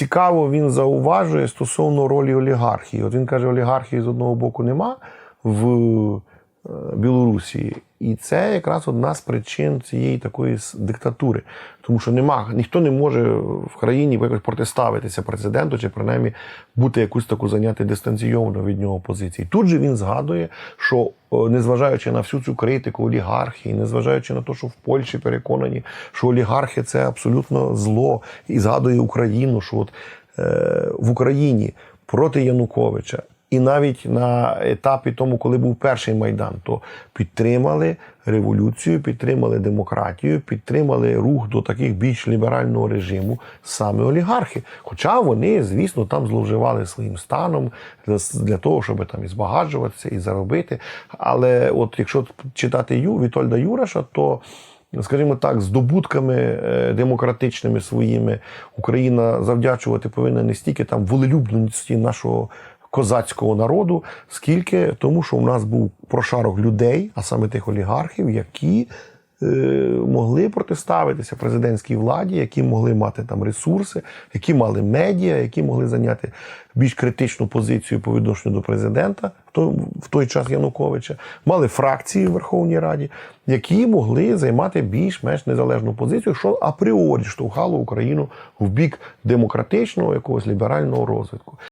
Цікаво, він зауважує стосовно ролі олігархії. От він каже, олігархії з одного боку нема в е, Білорусі. І це якраз одна з причин цієї такої диктатури. Тому що нема, ніхто не може в країні якось протиставитися президенту, чи принаймні бути якусь таку зайняти дистанційовану від нього позиції. Тут же він згадує, що о, незважаючи на всю цю критику олігархії, незважаючи на те, що в Польщі переконані, що олігархи це абсолютно зло, і згадує Україну, що от е, в Україні проти Януковича. І навіть на етапі тому, коли був перший майдан, то підтримали революцію, підтримали демократію, підтримали рух до таких більш ліберального режиму саме олігархи. Хоча вони, звісно, там зловживали своїм станом для, того, щоб там і збагачуватися, і заробити. Але от якщо читати Ю Вітольда Юраша, то скажімо так, здобутками е, демократичними своїми Україна завдячувати повинна не стільки там волелюбності нашого козацького народу, скільки тому, що у нас був прошарок людей, а саме тих олігархів, які е, могли протиставитися президентській владі, які могли мати там ресурси, які мали медіа, які могли зайняти більш критичну позицію по відношенню до президента в той, час Януковича, мали фракції в Верховній Раді, які могли займати більш-менш незалежну позицію, що апріорі штовхало Україну в бік демократичного якогось ліберального розвитку.